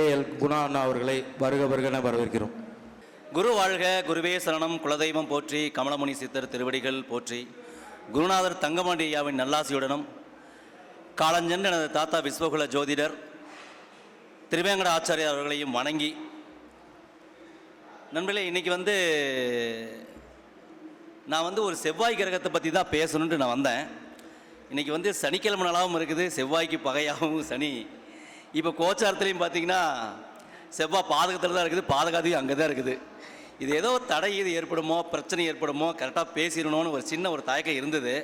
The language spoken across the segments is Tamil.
ஏஎல் குணா அண்ணா அவர்களை வருக வருகன வரவேற்கிறோம். குரு வாழ்க குருவே சரணம் குலதெய்வம் போற்றி கமலமுனி சித்தர் திருவடிகள் போற்றி. குருநாதர் தங்கமாண்டியாவின் நல்லாசியுடனும் காலஞ்சென்று எனது தாத்தா விஸ்வகுல ஜோதிடர் திருவேங்கட ஆச்சாரியார் அவர்களையும் வணங்கி நண்பர்களே இன்னைக்கு வந்து நான் வந்து ஒரு செவ்வாய் கிரகத்தை பற்றி தான் பேசணுன்ட்டு நான் வந்தேன். இன்னைக்கு வந்து சனிக்கிழமை நாளாகவும் இருக்குது செவ்வாய்க்கு பகையாகவும் சனி இப்போ கோச்சாரத்துலேயும் பார்த்தீங்கன்னா செவ்வாய் பாதகத்தில் தான் இருக்குது பாதகாதையும் அங்கே தான் இருக்குது. இது ஏதோ தடை இது ஏற்படுமோ பிரச்சனை ஏற்படுமோ கரெக்டாக பேசிடணும்னு ஒரு சின்ன ஒரு தயக்கம் இருந்தது.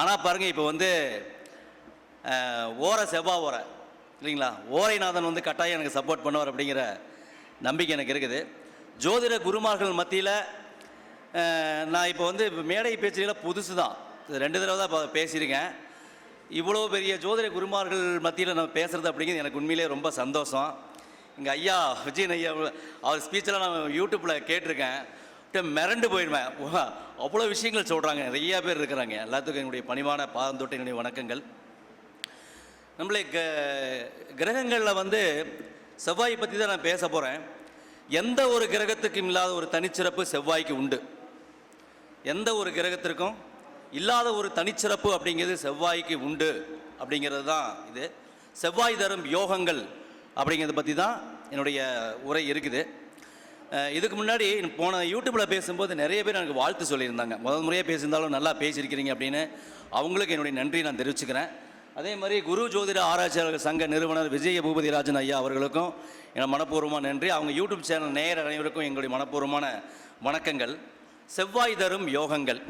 ஆனால் பாருங்கள் இப்போ வந்து ஓர செவ்வா ஓர இல்லைங்களா? ஓரைநாதன் வந்து கட்டாயம் எனக்கு சப்போர்ட் பண்ணுவார் அப்படிங்கிற நம்பிக்கை எனக்கு இருக்குது. ஜோதிட குருமார்கள் மத்தியில் நான் இப்போ வந்து மேடை பேச்சுகளில் புதுசு தான் ரெண்டு தடவை தான் இப்போ பேசியிருக்கேன். இவ்வளோ பெரிய ஜோதிட குருமார்கள் மத்தியில் நம்ம பேசுகிறது அப்படிங்கிறது எனக்கு உண்மையிலே ரொம்ப சந்தோஷம். இங்கே ஐயா விஜயன் ஐயா அவர் ஸ்பீச்செல்லாம் நான் யூடியூப்பில் கேட்டிருக்கேன். மிரண்டு போயிடுவேன் அவ்வளோ விஷயங்கள் சொல்கிறாங்க நிறையா பேர் இருக்கிறாங்க. எல்லாத்துக்கும் என்னுடைய பணிவான பாதந்தொட்டு என்னுடைய வணக்கங்கள். நம்மளே க கிரகங்களில் வந்து செவ்வாய் பற்றி தான் நான் பேச போகிறேன் எந்த ஒரு கிரகத்துக்கும் இல்லாத ஒரு தனிச்சிறப்பு செவ்வாய்க்கு உண்டு. எந்த ஒரு கிரகத்திற்கும் இல்லாத ஒரு தனிச்சிறப்பு அப்படிங்கிறது செவ்வாய்க்கு உண்டு அப்படிங்கிறது தான் இது. செவ்வாய் தரும் யோகங்கள் அப்படிங்கிறத பற்றி தான் என்னுடைய உரை இருக்குது. இதுக்கு முன்னாடி போன யூடியூப்பில் பேசும்போது நிறைய பேர் எனக்கு வாழ்த்து சொல்லியிருந்தாங்க. முதல் முறையாக பேசியிருந்தாலும் நல்லா பேசியிருக்கிறீங்க அப்படின்னு அவங்களுக்கு என்னுடைய நன்றி நான் தெரிவிச்சுக்கிறேன். அதே மாதிரி குரு ஜோதிட ஆராய்ச்சியாளர்கள் சங்க நிறுவனர் விஜய பூபதிராஜன் ஐயா அவர்களுக்கும் என மனப்பூர்வமான நன்றி. அவங்க யூடியூப் சேனல் நேயர் அனைவருக்கும் எங்களுடைய மனப்பூர்வமான வணக்கங்கள். செவ்வாய் தரும் யோகங்கள்.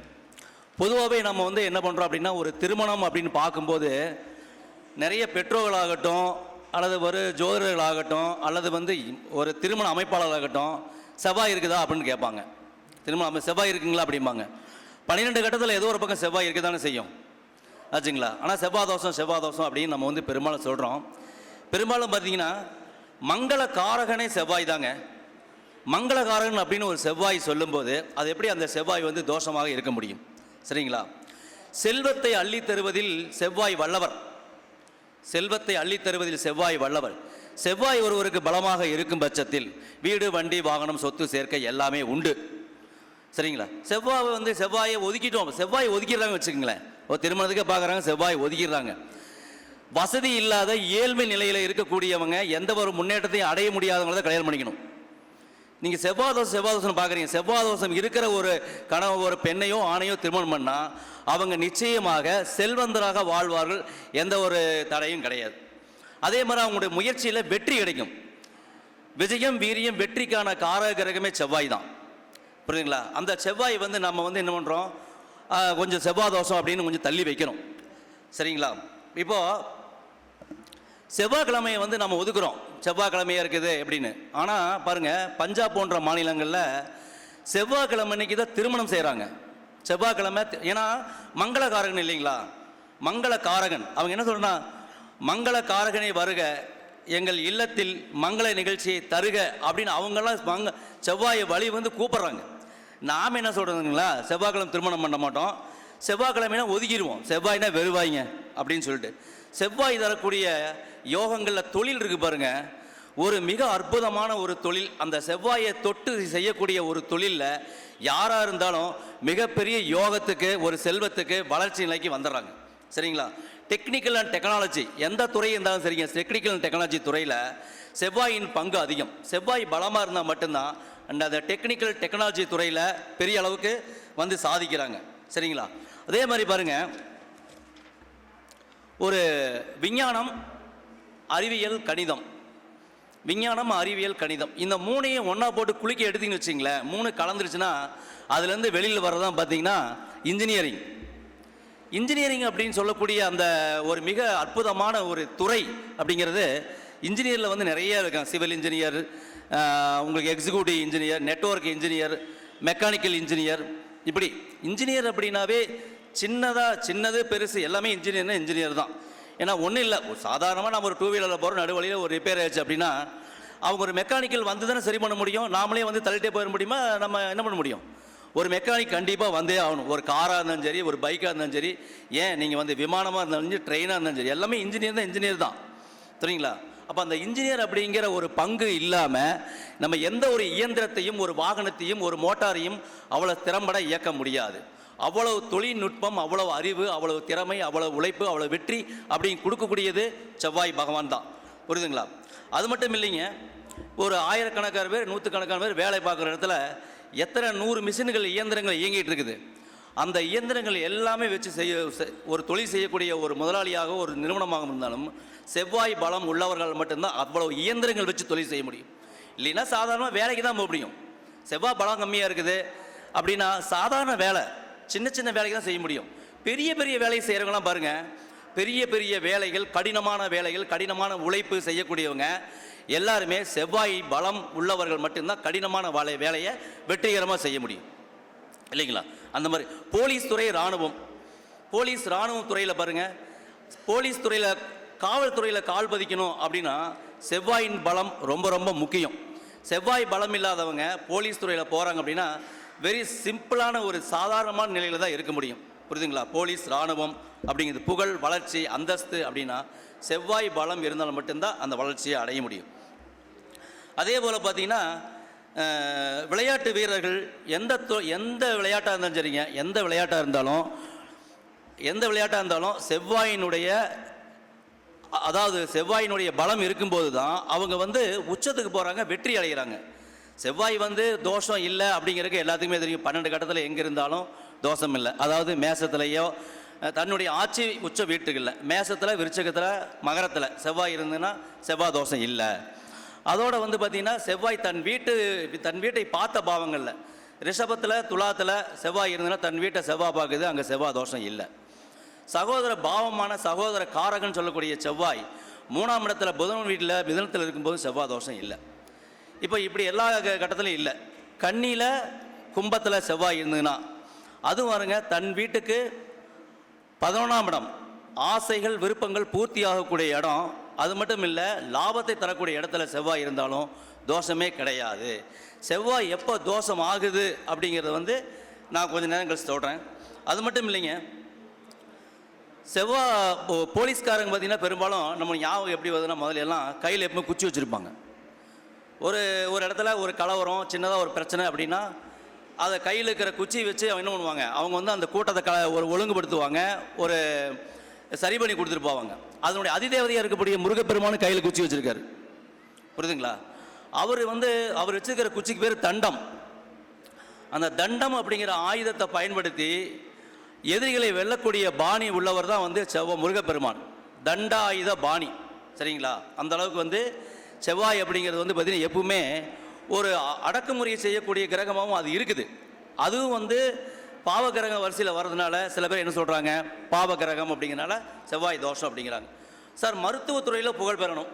பொதுவாகவே நம்ம வந்து என்ன பண்ணுறோம் அப்படின்னா ஒரு திருமணம் அப்படின்னு பார்க்கும்போது நிறைய பெற்றோர்களாகட்டும் அல்லது ஒரு ஜோதிடர்களாகட்டும் அல்லது வந்து ஒரு திருமண அமைப்பாளர்களாகட்டும் செவ்வாய் இருக்குதா அப்படின்னு கேட்பாங்க. திருமணம் அமை- செவ்வாய் இருக்குங்களா அப்படிம்பாங்க. பன்னிரெண்டு கட்டத்தில் ஏதோ ஒரு பக்கம் செவ்வாய் இருக்க தானே செய்யும். ஆச்சுங்களா? ஆனால் செவ்வாய் தோஷம் செவ்வாய் தோஷம் அப்படின்னு நம்ம வந்து பெரும்பாலும் சொல்கிறோம் பெரும்பாலும் பார்த்தீங்கன்னா மங்கள காரகனே செவ்வாய் தாங்க. மங்களகாரகன் அப்படின்னு ஒரு செவ்வாய் சொல்லும்போது அது எப்படி அந்த செவ்வாய் வந்து தோஷமாக இருக்க முடியும்? சரிங்களா? செல்வத்தை அள்ளித் தருவதில் செவ்வாய் வல்லவர். செல்வத்தை அள்ளி தருவதில் செவ்வாய் வல்லவர். செவ்வாய் ஒருவருக்கு பலமாக இருக்கும் பட்சத்தில் வீடு வண்டி வாகனம் சொத்து சேர்க்கை எல்லாமே உண்டு. சரிங்களா? செவ்வாய் வந்து செவ்வாயை ஒதுக்கிட்டோம். செவ்வாய் ஒதுக்கிடுறாங்க வச்சுக்கோங்களேன். ஒரு திருமணத்துக்கே பார்க்குறாங்க செவ்வாய் ஒதுக்கிடுறாங்க. வசதி இல்லாத ஏழ்மை நிலையில் இருக்கக்கூடியவங்க எந்த ஒரு முன்னேற்றத்தையும் அடைய முடியாதவங்கள தான் கல்யாணம் பண்ணிக்கணும். நீங்கள் செவ்வாய் தோசம் பார்க்குறீங்க. செவ்வாதோஷம் இருக்கிற ஒரு கணவ ஒரு பெண்ணையோ ஆணையோ திருமணம் பண்ணால் அவங்க நிச்சயமாக செல்வந்தராக வாழ்வார்கள் எந்த ஒரு தடையும் கிடையாது. அதே மாதிரி அவங்களுடைய முயற்சியில் வெற்றி கிடைக்கும். விஜயம் வீரியம் வெற்றிக்கான காரக கிரகமே செவ்வாய் தான். புரியுதுங்களா? அந்த செவ்வாய் வந்து நம்ம வந்து என்ன பண்ணுறோம் கொஞ்சம் செவ்வாய் தோஷம் அப்படின்னு கொஞ்சம் தள்ளி வைக்கணும். சரிங்களா? இப்போது செவ்வாய்க்கிழமையை வந்து நம்ம ஒதுக்குறோம். செவ்வாய்க்கிழமையாக இருக்குது அப்படின்னு. ஆனால் பாருங்கள் பஞ்சாப் போன்ற மாநிலங்களில் செவ்வாய்க்கிழமை அன்னைக்கு தான் திருமணம் செய்கிறாங்க செவ்வாய்க்கிழமை ஏன்னா மங்களகாரகன் இல்லைங்களா? மங்களகாரகன் அவங்க என்ன சொல்கிறா மங்களகாரகனை வருக. எங்கள் இல்லத்தில் மங்கள நிகழ்ச்சியை தருக. அப்படின்னு அவங்கெல்லாம் மங்க செவ்வாயை வழி வந்து கூப்பிட்றாங்க. நாம் என்ன சொல்கிறதுங்களா செவ்வாய்க்கிழமை திருமணம் பண்ண மாட்டோம். செவ்வாய்க்கிழமைனா ஒதுக்கிடுவோம். செவ்வாய்னா வெறுவாய்ங்க அப்படின்னு சொல்லிட்டு. செவ்வாய் தரக்கூடிய யோகங்களில் தொழில் இருக்கு பாருங்க. ஒரு மிக அற்புதமான ஒரு தொழில் அந்த செவ்வாயை தொட்டு செய்யக்கூடிய ஒரு தொழிலில் யாராக இருந்தாலும் மிகப்பெரிய யோகத்துக்கு ஒரு செல்வத்துக்கு வளர்ச்சி நிலைக்கு வந்துடுறாங்க. சரிங்களா? டெக்னிக்கல் அண்ட் டெக்னாலஜி எந்த துறை இருந்தாலும் சரிங்க. டெக்னிக்கல் அண்ட் டெக்னாலஜி துறையில் செவ்வாயின் பங்கு அதிகம். செவ்வாய் பலமாக இருந்தால் மட்டும்தான் அண்ட் அந்த டெக்னிக்கல் டெக்னாலஜி துறையில் பெரிய அளவுக்கு வந்து சாதிக்கிறாங்க. சரிங்களா? அதே மாதிரி பாருங்கள் ஒரு விஞ்ஞானம் அறிவியல் கணிதம். விஞ்ஞானம் அறிவியல் கணிதம். இந்த மூணையும் ஒன்றா போட்டு குளிக்க எடுத்தீங்கன்னு வச்சிங்களேன் மூணு கலந்துருச்சுன்னா அதுலேருந்து வெளியில் வர்றதான் பார்த்தீங்கன்னா இன்ஜினியரிங் இன்ஜினியரிங் அப்படின்னு சொல்லக்கூடிய அந்த ஒரு மிக அற்புதமான ஒரு துறை அப்படிங்கிறது இன்ஜினியரில் வந்து நிறைய இருக்காங்க. சிவில் இன்ஜினியர் உங்களுக்கு executive engineer network engineer mechanical engineer இப்படி இன்ஜினியர் அப்படின்னாவே சின்னதாக சின்னது பெருசு எல்லாமே இன்ஜினியர்னா இன்ஜினியர் தான். ஏன்னா ஒன்றும் இல்லை. ஒரு சாதாரணமாக நம்ம ஒரு டூ வீலரில் போகிறோம் நடுவழியில் ஒரு ரிப்பேர் ஆயிடுச்சு அப்படின்னா அவங்க ஒரு மெக்கானிக்கல் வந்து தானே சரி பண்ண முடியும். நாமளே வந்து தள்ளிட்டே போயிட முடியுமா? நம்ம என்ன பண்ண முடியும்? ஒரு மெக்கானிக் கண்டிப்பாக வந்தே ஆகணும். ஒரு காராக இருந்தாலும் சரி ஒரு பைக்காக இருந்தாலும் சரி. ஏன்? நீங்கள் வந்து விமானமாக இருந்தாலும் சரி ட்ரெயினாக இருந்தாலும் சரி. எல்லாமே இன்ஜினியர் தான் இன்ஜினியர் தான். சரிங்களா? அப்போ அந்த இன்ஜினியர் அப்படிங்கிற ஒரு பங்கு இல்லாமல் நம்ம எந்த ஒரு இயந்திரத்தையும் ஒரு வாகனத்தையும் ஒரு மோட்டாரையும் அவ்வளோ திறம்பட இயக்க முடியாது. அவ்வளவு தொழில்நுட்பம் அவ்வளவு அறிவு அவ்வளவு திறமை அவ்வளவு உழைப்பு அவ்வளவு வெற்றி அப்படின்னு கொடுக்கக்கூடியது செவ்வாய் பகவான் தான். புரியுதுங்களா? அது மட்டும் இல்லைங்க ஒரு ஆயிரக்கணக்கான பேர் நூற்றுக்கணக்கான பேர் வேலை பார்க்குற இடத்துல எத்தனை நூறு மிஷின்கள் இயந்திரங்கள் இயங்கிட்டு இருக்குது. அந்த இயந்திரங்கள் எல்லாமே வச்சு செய்ய செ- ஒரு தொழில் செய்யக்கூடிய ஒரு முதலாளியாக ஒரு நிறுவனமாக இருந்தாலும் செவ்வாய் பலம் உள்ளவர்கள் மட்டும்தான் அவ்வளவு இயந்திரங்கள் வச்சு தொழில் செய்ய முடியும். இல்லைன்னா சாதாரணமாக வேலைக்கு தான் போக முடியும். செவ்வாய் பலம் கம்மியாக இருக்குது அப்படின்னா சாதாரண வேலை சின்ன சின்ன வேலைக்கு தான் செய்ய முடியும். பெரிய பெரிய வேலையை செய்கிறவங்களாம் பாருங்கள் பெரிய பெரிய வேலைகள் கடினமான வேலைகள் கடினமான உழைப்பு செய்யக்கூடியவங்க. எல்லாருமே செவ்வாய் பலம் உள்ளவர்கள் மட்டும்தான் கடினமான வேலை வேலையை வெற்றிகரமாக செய்ய முடியும். இல்லைங்களா? அந்த மாதிரி போலீஸ் துறை இராணுவம். போலீஸ் இராணுவம் துறையில் பாருங்கள் போலீஸ் துறையில் காவல்துறையில் கால் பதிக்கணும் அப்படின்னா செவ்வாயின் பலம் ரொம்ப ரொம்ப முக்கியம். செவ்வாய் பலம் இல்லாதவங்க போலீஸ் துறையில் போகிறாங்க அப்படின்னா வெரி சிம்பிளான ஒரு சாதாரணமான நிலையில் தான் இருக்க முடியும். புரியுதுங்களா? போலீஸ் இராணுவம் அப்படிங்கிறது புகழ் வளர்ச்சி அந்தஸ்து அப்படின்னா செவ்வாய் பலம் இருந்தால் மட்டும்தான் அந்த வளர்ச்சியை அடைய முடியும். அதே போல் பார்த்தீங்கன்னா விளையாட்டு வீரர்கள் எந்த தொ- எந்த விளையாட்டாக இருந்தாலும் சரிங்க. எந்த விளையாட்டாக இருந்தாலும் எந்த விளையாட்டாக இருந்தாலும் செவ்வாயினுடைய அதாவது செவ்வாயினுடைய பலம் இருக்கும்போது தான் அவங்க வந்து உச்சத்துக்கு போகிறாங்க வெற்றி அடைகிறாங்க. செவ்வாய் வந்து தோஷம் இல்லை அப்படிங்கிறதுக்கு எல்லாத்துக்குமே தெரியும். பன்னெண்டு கட்டத்தில் எங்கே இருந்தாலும் தோஷம் இல்லை. அதாவது மேசத்துலேயோ தன்னுடைய ஆட்சி உச்ச வீட்டுகளில் மேசத்தில் விருச்சகத்தில் மகரத்தில் செவ்வாய் இருந்ததுன்னா செவ்வாய் தோஷம் இல்லை. அதோடு வந்து பார்த்திங்கன்னா செவ்வாய் தன் வீட்டு தன் வீட்டை பார்த்த பாவங்களில் ரிஷபத்தில் துலாத்தில் செவ்வாய் இருந்ததுன்னா தன் வீட்டை செவ்வாய் பார்க்குது அங்கே செவ்வாய் தோஷம் இல்லை. சகோதர பாவமான சகோதர காரகன் சொல்லக்கூடிய செவ்வாய் மூணாம் இடத்துல புதன் வீட்டில் மிதனத்தில் இருக்கும்போது செவ்வாய் தோஷம் இல்லை. இப்போ இப்படி எல்லா க- இல்லை. கண்ணியில் கும்பத்தில் செவ்வாய் இருந்ததுன்னா அதுவும் வருங்க தன் வீட்டுக்கு பதினொன்றாம் இடம். ஆசைகள் விருப்பங்கள் பூர்த்தியாகக்கூடிய இடம். அது மட்டும் இல்லை லாபத்தை தரக்கூடிய இடத்துல செவ்வாய் இருந்தாலும் தோஷமே கிடையாது. செவ்வாய் எப்போ தோஷம் ஆகுது அப்படிங்கிறத வந்து நான் கொஞ்சம் நேரம் கழிச்சு சொல்கிறேன் அது மட்டும் இல்லைங்க செவ்வாய் போ- போலீஸ்காரங்க பார்த்திங்கன்னா பெரும்பாலும் நம்ம ஞாபகம் எப்படி வருதுன்னா முதல்ல எல்லாம் கையில் எப்பவுமே குச்சி வச்சுருப்பாங்க. ஒரு ஒரு இடத்துல ஒரு கலவரம் சின்னதாக ஒரு பிரச்சனை அப்படின்னா அதை கையில் இருக்கிற குச்சி வச்சு அவங்க என்ன பண்ணுவாங்க? அவங்க வந்து அந்த கூட்டத்தை க ஒரு ஒழுங்குபடுத்துவாங்க ஒரு சரி பண்ணி கொடுத்துட்டு போவாங்க. அதனுடைய அதிதேவதையாக இருக்கக்கூடிய முருகப்பெருமானு கையில் குச்சி வச்சுருக்காரு. புரியுதுங்களா? அவர் வந்து அவர் வச்சிருக்கிற குச்சிக்கு பேர் தண்டம். அந்த தண்டம் அப்படிங்கிற ஆயுதத்தை பயன்படுத்தி எதிரிகளை வெல்லக்கூடிய பாணி உள்ளவர் தான் வந்து செவ்வ முருகப்பெருமான். தண்டாயுத பாணி. சரிங்களா? அந்த அளவுக்கு வந்து செவ்வாய் அப்படிங்கிறது வந்து பார்த்திங்கன்னா எப்பவுமே ஒரு அடக்குமுறையை செய்யக்கூடிய கிரகமாகவும் அது இருக்குது. அதுவும் வந்து பாவ கிரகம் வரிசையில் வர்றதுனால சில பேர் என்ன சொல்கிறாங்க பாவ கிரகம் அப்படிங்கிறனால செவ்வாய் தோஷம் அப்படிங்கிறாங்க. சார் மருத்துவத்துறையில் புகழ் பெறணும்.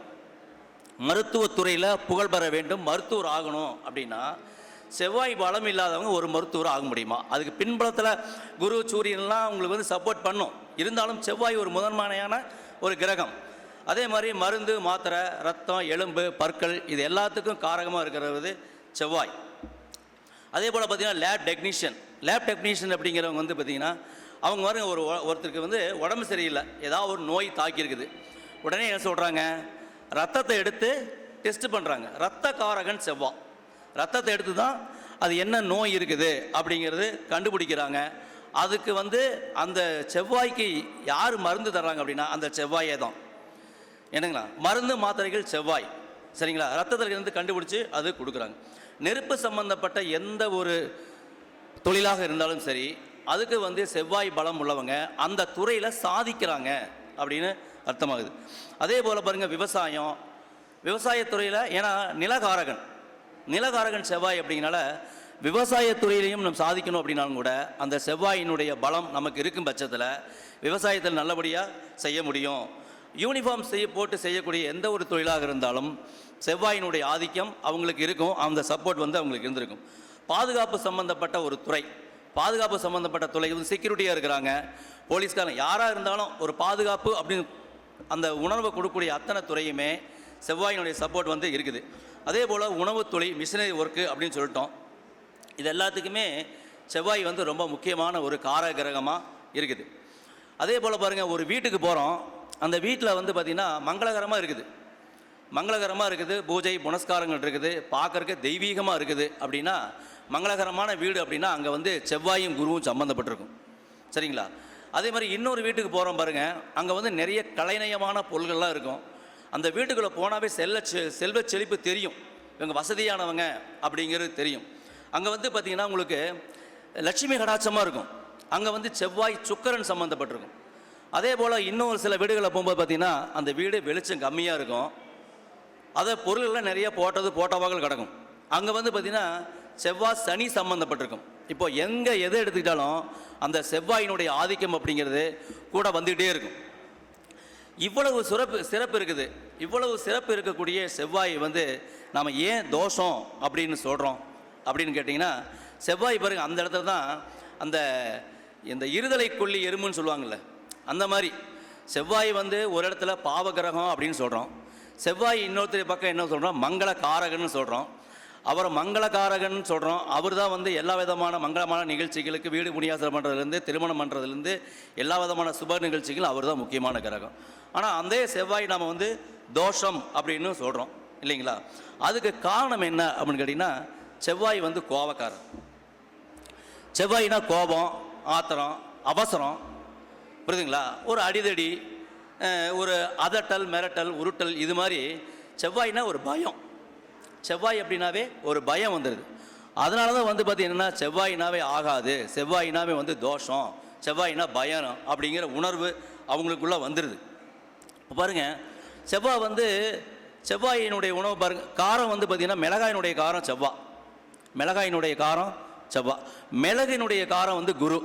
மருத்துவத்துறையில் புகழ் பெற வேண்டும். மருத்துவர் ஆகணும் அப்படின்னா செவ்வாய் பலம் இல்லாதவங்க ஒரு மருத்துவர் ஆக முடியுமா? அதுக்கு பின்புலத்தில் குரு சூரியன்லாம் உங்களுக்கு வந்து சப்போர்ட் பண்ணும். இருந்தாலும் செவ்வாய் ஒரு முதன்மையான ஒரு கிரகம். அதே மாதிரி மருந்து மாத்திரை ரத்தம் எலும்பு பற்கள் இது எல்லாத்துக்கும் காரகமாக இருக்கிறது செவ்வாய். அதே போல் பார்த்தீங்கன்னா லேப் டெக்னீஷியன் லேப் டெக்னீஷியன் அப்படிங்கிறவங்க வந்து பார்த்தீங்கன்னா அவங்க பாருங்க ஒரு ஒருத்தருக்கு வந்து உடம்பு சரியில்லை. ஏதாவது ஒரு நோய் தாக்கியிருக்குது. உடனே என்ன சொல்கிறாங்க ரத்தத்தை எடுத்து டெஸ்ட் பண்ணுறாங்க ரத்த காரகன் செவ்வாய். ரத்தத்தை எடுத்து தான் அது என்ன நோய் இருக்குது அப்படிங்கிறது கண்டுபிடிக்கிறாங்க. அதுக்கு வந்து அந்த செவ்வாய்க்கு யார் மருந்து தர்றாங்க அப்படின்னா அந்த செவ்வாயே தான். என்னங்களா மருந்து மாத்திரைகள் செவ்வாய். சரிங்களா? ரத்தத்தில் இருந்து கண்டுபிடிச்சு அது கொடுக்குறாங்க. நெருப்பு சம்பந்தப்பட்ட எந்த ஒரு தொழிலாக இருந்தாலும் சரி அதுக்கு வந்து செவ்வாய் பலம் உள்ளவங்க அந்த துறையில் சாதிக்கிறாங்க அப்படின்னு அர்த்தமாகுது. அதே போல் பாருங்கள் விவசாயம். விவசாயத்துறையில் ஏன்னா நிலகாரகன். நிலகாரகன் செவ்வாய் அப்படிங்கனால விவசாயத்துறையிலையும் நம்ம சாதிக்கணும் அப்படின்னாலும் கூட அந்த செவ்வாயினுடைய பலம் நமக்கு இருக்கும் பட்சத்தில் விவசாயத்தில் நல்லபடியாக செய்ய முடியும். யூனிஃபார்ம் செய்ய போட்டு செய்யக்கூடிய எந்த ஒரு தொழிலாக இருந்தாலும் செவ்வாயினுடைய ஆதிக்கம் அவங்களுக்கு இருக்கும். அந்த சப்போர்ட் வந்து அவங்களுக்கு இருந்திருக்கும். பாதுகாப்பு சம்பந்தப்பட்ட ஒரு துறை. பாதுகாப்பு சம்மந்தப்பட்ட துறை வந்து செக்யூரிட்டியாக இருக்கிறாங்க. போலீஸ்காரங்க யாராக இருந்தாலும் ஒரு பாதுகாப்பு அப்படின்னு அந்த உணர்வை கொடுக்கக்கூடிய அத்தனை துறையுமே செவ்வாயினுடைய சப்போர்ட் வந்து இருக்குது. அதே போல் உணவுத் தொழில் மிஷினரி ஒர்க்கு அப்படின்னு சொல்லிட்டோம். இது எல்லாத்துக்குமே செவ்வாய் வந்து ரொம்ப முக்கியமான ஒரு கார கிரகமாக இருக்குது. அதே போல் பாருங்கள் ஒரு வீட்டுக்கு போகிறோம் அந்த வீட்டில் வந்து பார்த்திங்கன்னா மங்களகரமாக இருக்குது. மங்களகரமாக இருக்குது பூஜை புனஸ்காரங்கள் இருக்குது பார்க்கறக்கு தெய்வீகமாக இருக்குது. அப்படின்னா மங்களகரமான வீடு அப்படின்னா அங்கே வந்து செவ்வாயும் குருவும் சம்மந்தப்பட்டிருக்கும் சரிங்களா? அதே மாதிரி இன்னொரு வீட்டுக்கு போகிறோம் பாருங்கள் அங்கே வந்து நிறைய கலைநயமான பொருள்கள்லாம் இருக்கும். அந்த வீட்டுக்குள்ளே போனாவே செல்ல செல்வ செழிப்பு தெரியும். இவங்க வசதியானவங்க அப்படிங்கிறது தெரியும். அங்கே வந்து பார்த்திங்கன்னா உங்களுக்கு லட்சுமி கடாட்சமாக இருக்கும். அங்கே வந்து செவ்வாய் சுக்கரன் சம்மந்தப்பட்டிருக்கும் அதே போல் இன்னொரு சில வீடுகளை போகும்போது பார்த்திங்கன்னா அந்த வீடு வெளிச்சம் கம்மியாக இருக்கும். அதை பொருள்கள்லாம் நிறைய போட்டது போட்டவாக்கள் கிடக்கும். அங்கே வந்து பார்த்திங்கன்னா செவ்வாய் சனி சம்மந்தப்பட்டிருக்கும் இப்போ எங்கே எதை எடுத்துக்கிட்டாலும் அந்த செவ்வாயினுடைய ஆதிக்கம் அப்படிங்கிறது கூட வந்துக்கிட்டே இருக்கும். இவ்வளவு சிறப்பு சிறப்பு இருக்குது. இவ்வளவு சிறப்பு இருக்கக்கூடிய செவ்வாய் வந்து நாம் ஏன் தோஷம் அப்படின்னு சொல்கிறோம் அப்படின்னு கேட்டிங்கன்னா செவ்வாய் பாருங்கள் அந்த இடத்துல தான் அந்த இந்த இருதலை கொல்லி எறும்புன்னு சொல்லுவாங்கள்ல அந்த மாதிரி. செவ்வாய் வந்து ஒரு இடத்துல பாவகிரகம் அப்படின்னு சொல்கிறோம் செவ்வாய் இன்னொருத்தர் பக்கம் என்ன சொல்கிறோம் மங்கள காரகன்னு சொல்கிறோம் அவரை மங்களகாரகன் சொல்கிறோம் அவர் தான் வந்து எல்லா விதமான மங்களமான நிகழ்ச்சிகளுக்கு வீடு முனியாசனம் பண்ணுறதுலேருந்து திருமணம் பண்ணுறதுலேருந்து எல்லா விதமான சுப நிகழ்ச்சிகளும் அவர் தான் முக்கியமான கிரகம். ஆனால் அந்த செவ்வாய் நாம் வந்து தோஷம் அப்படின்னு சொல்கிறோம் இல்லைங்களா? அதுக்கு காரணம் என்ன அப்படின்னு கேட்டிங்கன்னா செவ்வாய் வந்து கோபக்காரன் செவ்வாய்னா கோபம் ஆத்திரம் அவசரம் புரியுதுங்களா? ஒரு அடிதடி ஒரு அதட்டல் மிரட்டல் உருட்டல் இது மாதிரி செவ்வாய்னா ஒரு பயம். செவ்வாய் அப்படின்னாவே ஒரு பயம் வந்துடுது அதனால தான் வந்து பார்த்தீங்கன்னா செவ்வாயினாவே ஆகாது செவ்வாயினாவே வந்து தோஷம் செவ்வாயினா பயம் அப்படிங்கிற உணர்வு அவங்களுக்குள்ளே வந்துடுது இப்போ பாருங்க செவ்வாய் வந்து செவ்வாயினுடைய உணவு பாருங்க காரம் வந்து பார்த்தீங்கன்னா மிளகாயினுடைய காரம் செவ்வாய். மிளகாயினுடைய காரம் செவ்வாய். மிளகினுடைய காரம் வந்து குரு.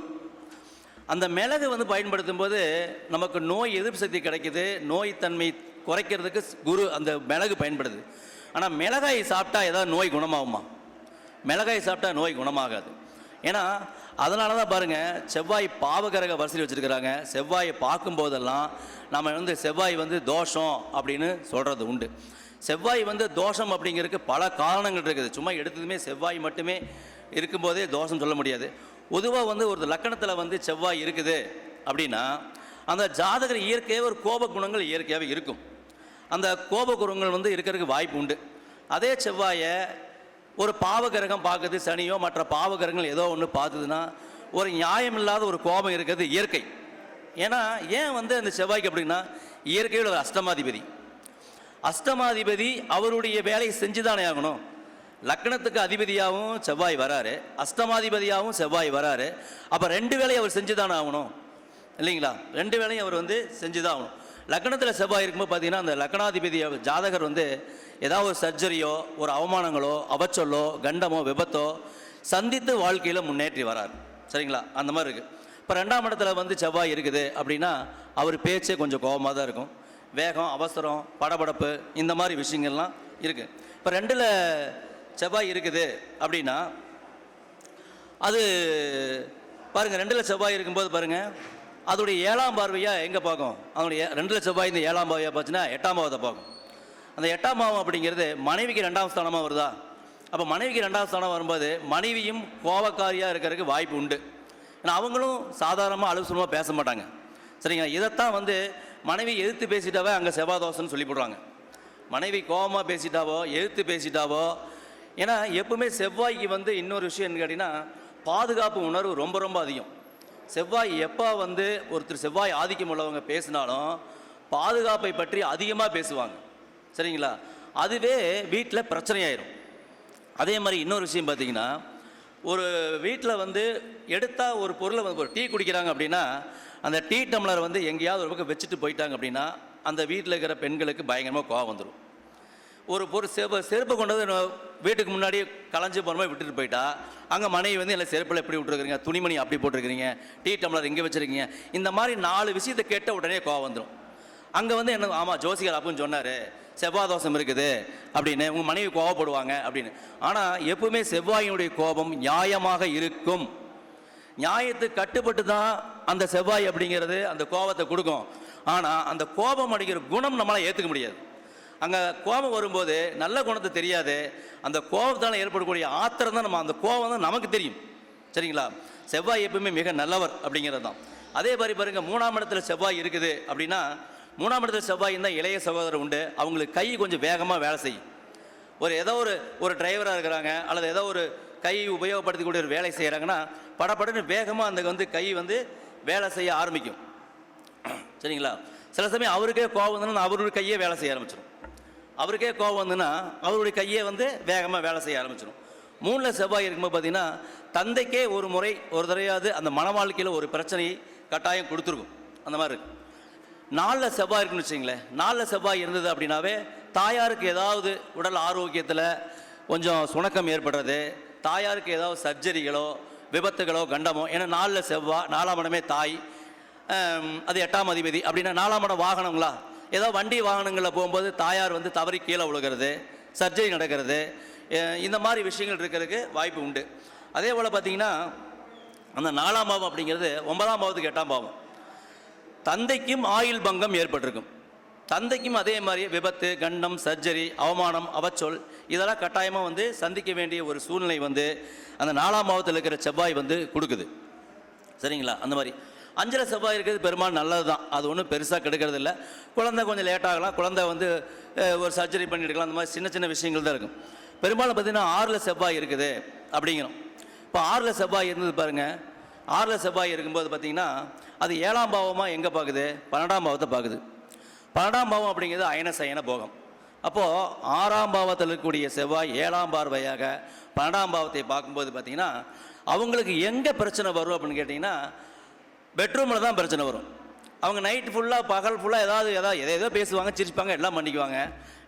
அந்த மிளகு வந்து பயன்படுத்தும் போது நமக்கு நோய் எதிர்ப்பு சக்தி கிடைக்கிது. நோய் தன்மை குறைக்கிறதுக்கு குரு அந்த மிளகு பயன்படுது. ஆனால் மிளகாய் சாப்பிட்டா ஏதாவது நோய் குணமாகுமா? மிளகாய் சாப்பிட்டா நோய் குணமாகாது. ஏன்னா அதனால தான் பாருங்கள் செவ்வாய் பாவகரக வரிசையில் வச்சுருக்கிறாங்க. செவ்வாயை பார்க்கும்போதெல்லாம் நம்ம வந்து செவ்வாய் வந்து தோஷம் அப்படின்னு சொல்கிறது உண்டு. செவ்வாய் வந்து தோஷம் அப்படிங்கிறதுக்கு பல காரணங்கள் இருக்குது. சும்மா எடுத்ததுமே செவ்வாய் மட்டுமே இருக்கும்போதே தோஷம் சொல்ல முடியாது. பொதுவாக வந்து ஒரு லக்கணத்தில் வந்து செவ்வாய் இருக்குது அப்படின்னா அந்த ஜாதகர் இயற்கையாக ஒரு கோப குணங்கள் இயற்கையாகவே இருக்கும். அந்த கோப குணங்கள் வந்து இருக்கிறதுக்கு வாய்ப்பு உண்டு. அதே செவ்வாயை ஒரு பாவகிரகம் பார்க்குது சனியோ மற்ற பாவகிரகங்கள் ஏதோ ஒன்று பார்த்துதுன்னா ஒரு நியாயம் இல்லாத ஒரு கோபம் இருக்கிறது இயற்கை. ஏன்னா ஏன் வந்து அந்த செவ்வாய்க்கு அப்படின்னா இயற்கையில் ஒரு அஷ்டமாதிபதி. அஷ்டமாதிபதி அவருடைய வேலையை செஞ்சுதானே ஆகணும். லக்னத்துக்கு அதிபதியாகவும் செவ்வாய் வராரு. அஷ்டமாதிபதியாகவும் செவ்வாய் வராரு. அப்போ ரெண்டு வேலையும் அவர் செஞ்சு தானே ஆகணும். இல்லைங்களா? ரெண்டு வேலையும் அவர் வந்து செஞ்சு தான் ஆகணும். லக்னத்தில் செவ்வாய் இருக்கும்போது பார்த்தீங்கன்னா அந்த லக்னாதிபதி ஜாதகர் வந்து ஏதாவது ஒரு சர்ஜரியோ ஒரு அவமானங்களோ அவச்சொல்லோ கண்டமோ விபத்தோ சந்தித்து வாழ்க்கையில் முன்னேற்றி வரார். சரிங்களா? அந்த மாதிரி இருக்குது இப்போ ரெண்டாம் இடத்துல வந்து செவ்வாய் இருக்குது அப்படின்னா அவர் பேச்சே கொஞ்சம் கோபமாக தான் இருக்கும். வேகம் அவசரம் படபடப்பு இந்த மாதிரி விஷயங்கள்லாம் இருக்குது இப்போ ரெண்டில் செவ்வாய் இருக்குது அப்படின்னா அது பாருங்கள் ரெண்டில் செவ்வாய் இருக்கும்போது பாருங்கள் அதோடைய ஏழாம் பார்வையாக எங்கே பார்க்கும்? அதனுடைய ரெண்டில் செவ்வாய் இந்த ஏழாம் பார்வையாக பார்த்துன்னா எட்டாம் பாவத்தை பார்க்கும். அந்த எட்டாம் பாவம் அப்படிங்கிறது மனைவிக்கு ரெண்டாம் ஸ்தானமாக வருதா? அப்போ மனைவிக்கு ரெண்டாம் ஸ்தானம் வரும்போது மனைவியும் கோபக்காரியாக இருக்கிறதுக்கு வாய்ப்பு உண்டு. ஏன்னா அவங்களும் சாதாரணமாக அலுவலமாக பேச மாட்டாங்க. சரிங்களா? இதைத்தான் வந்து மனைவி எதிர்த்து பேசிட்டாவே அங்கே செவ்வாதோஷம்னு சொல்லி போடுறாங்க. மனைவி கோபமாக பேசிட்டாவோ எதிர்த்து பேசிட்டாவோ ஏன்னா எப்பவுமே செவ்வாய்க்கு வந்து இன்னொரு விஷயம் என்ன கேட்டிங்கன்னா பாதுகாப்பு உணர்வு ரொம்ப ரொம்ப அதிகம். செவ்வாய் எப்போ வந்து ஒருத்தர் செவ்வாய் ஆதிக்கம் உள்ளவங்க பேசினாலும் பாதுகாப்பை பற்றி அதிகமாக பேசுவாங்க. சரிங்களா? அதுவே வீட்டில் பிரச்சனையாயிரும். அதே மாதிரி இன்னொரு விஷயம் பார்த்தீங்கன்னா ஒரு வீட்டில் வந்து எடுத்தால் ஒரு பொருளை வந்து ஒரு டீ குடிக்கிறாங்க அப்படின்னா அந்த டீ டம்ளர் வந்து எங்கேயாவது ஒரு பக்கம் வச்சுட்டு போயிட்டாங்க அப்படின்னா அந்த வீட்டில் இருக்கிற பெண்களுக்கு பயங்கரமாக கோவம் வந்துடும் ஒரு பொருள் செருப்பு செருப்பை கொண்டு வீட்டுக்கு முன்னாடி களைஞ்சு போகிற விட்டுட்டு போயிட்டா. அங்கே மனைவி வந்து இல்லை செருப்பில் எப்படி விட்டுருக்குறீங்க துணிமணி அப்படி போட்டிருக்கிறீங்க டீ டம்ளர் இங்கே வச்சுருக்கீங்க? இந்த மாதிரி நாலு விஷயத்தை கேட்ட உடனே கோவம் வந்துடும் அங்கே வந்து என்ன ஆமாம் ஜோசிகர் அப்படின்னு சொன்னார். செவ்வாதோஷம் இருக்குது. அப்படின்னு உங்கள் மனைவி கோவப்படுவாங்க. அப்படின்னு. ஆனால் எப்பவுமே செவ்வாயினுடைய கோபம் நியாயமாக இருக்கும். நியாயத்துக்கு கட்டுப்பட்டு தான் அந்த செவ்வாய் அப்படிங்கிறது அந்த கோபத்தை கொடுக்கும். ஆனால் அந்த கோபம் அடிக்கிற குணம் நம்மளால் ஏற்றுக்க முடியாது. அங்கே கோபம் வரும்போது நல்ல குணத்தை தெரியாது. அந்த கோபத்தால் ஏற்படக்கூடிய ஆத்திரம் தான் நம்ம அந்த கோபம் தான் நமக்கு தெரியும். சரிங்களா? செவ்வாய் எப்பவுமே மிக நல்லவர் அப்படிங்கிறது தான் அதே மாதிரி பாருங்கள் மூணாம் இடத்துல செவ்வாய் இருக்குது அப்படின்னா மூணாம் இடத்துல செவ்வாய் இருந்தால் இளைய சகோதரர் உண்டு. அவங்களுக்கு கை கொஞ்சம் வேகமாக வேலை செய்யும். ஒரு ஏதோ ஒரு ஒரு டிரைவராக இருக்கிறாங்க அல்லது ஏதோ ஒரு கை உபயோகப்படுத்தக்கூடிய ஒரு வேலை செய்கிறாங்கன்னா படபடன்னு வேகமாக அந்த வந்து கை வந்து வேலை செய்ய ஆரம்பிக்கும். சரிங்களா? சில சமயம் அவருக்கே கோவம் அவருடைய கையே வேலை செய்ய ஆரம்பிச்சிடும் அவருக்கே கோவம் வந்துன்னா அவருடைய கையே வந்து வேகமாக வேலை செய்ய ஆரம்பிச்சிடும் மூணில் செவ்வாய் இருக்கும்போது பார்த்தீங்கன்னா தந்தைக்கே ஒரு முறை ஒரு தடவையாவது அந்த மன வாழ்க்கையில் ஒரு பிரச்சனையை கட்டாயம் கொடுத்துருக்கும். அந்த மாதிரி இருக்கு. நாலில் செவ்வாய் இருக்குன்னு வச்சுங்களேன் நாலில் செவ்வாய் இருந்தது அப்படின்னாவே தாயாருக்கு ஏதாவது உடல் ஆரோக்கியத்தில் கொஞ்சம் சுணக்கம் ஏற்படுறது தாயாருக்கு ஏதாவது சர்ஜரிகளோ விபத்துகளோ கண்டமோ ஏன்னா நாலில் செவ்வாய் நாலாம் இடமே தாய் அது எட்டாம் அதிபதி அப்படின்னா நாலாம் இடம் வாகனங்களா? ஏதோ வண்டி வாகனங்களில் போகும்போது தாயார் வந்து தவறி கீழே விழுகிறது சர்ஜரி நடக்கிறது இந்த மாதிரி விஷயங்கள் இருக்கிறதுக்கு வாய்ப்பு உண்டு. அதே போல் பார்த்தீங்கன்னா அந்த நாலாம் பாவம் அப்படிங்கிறது ஒன்பதாம் பாவத்துக்கு எட்டாம் பாவம். தந்தைக்கும் ஆயுள் பங்கம் ஏற்பட்டிருக்கும். தந்தைக்கும் அதே மாதிரி விபத்து கண்டம் சர்ஜரி அவமானம் அவச்சொல் இதெல்லாம் கட்டாயமாக வந்து சந்திக்க வேண்டிய ஒரு சூழ்நிலை வந்து அந்த நாலாம் பாவத்தில் இருக்கிற செவ்வாய் வந்து கொடுக்குது. சரிங்களா? அந்த மாதிரி. அஞ்சில் செவ்வாய் இருக்கிறது பெரும்பாலும் நல்லது தான் அது ஒன்றும் பெருசாக கெடுக்கிறது இல்லை குழந்தை கொஞ்சம் லேட்டாகலாம் குழந்தை வந்து ஒரு சர்ஜரி பண்ணி எடுக்கலாம் அந்த மாதிரி சின்ன சின்ன விஷயங்கள் தான் இருக்கும். பெரும்பாலும் பார்த்தீங்கன்னா ஆறில் செவ்வாய் இருக்குது அப்படிங்கிறோம். இப்போ ஆறில் செவ்வாய் இருந்தது பாருங்கள் ஆறில் செவ்வாய் இருக்கும்போது பார்த்தீங்கன்னா அது ஏழாம் பாவமாக எங்கே பார்க்குது பன்னெண்டாம் பாவத்தை பார்க்குது பன்னெண்டாம் பாவம் அப்படிங்கிறது அயன சயன போகம். அப்போது ஆறாம் பாவத்தில் இருக்கக்கூடிய செவ்வாய் ஏழாம் பார்வையாக பன்னெண்டாம் பாவத்தை பார்க்கும்போது பார்த்தீங்கன்னா அவங்களுக்கு எங்கே பிரச்சனை வரும் அப்படின்னு கேட்டிங்கன்னா பெட்ரூமில் தான் பிரச்சனை வரும். அவங்க நைட் ஃபுல்லாக பகல் ஃபுல்லாக ஏதாவது ஏதாவது எதை ஏதோ பேசுவாங்க சிரிப்பாங்க எல்லாம் பண்ணிக்குவாங்க.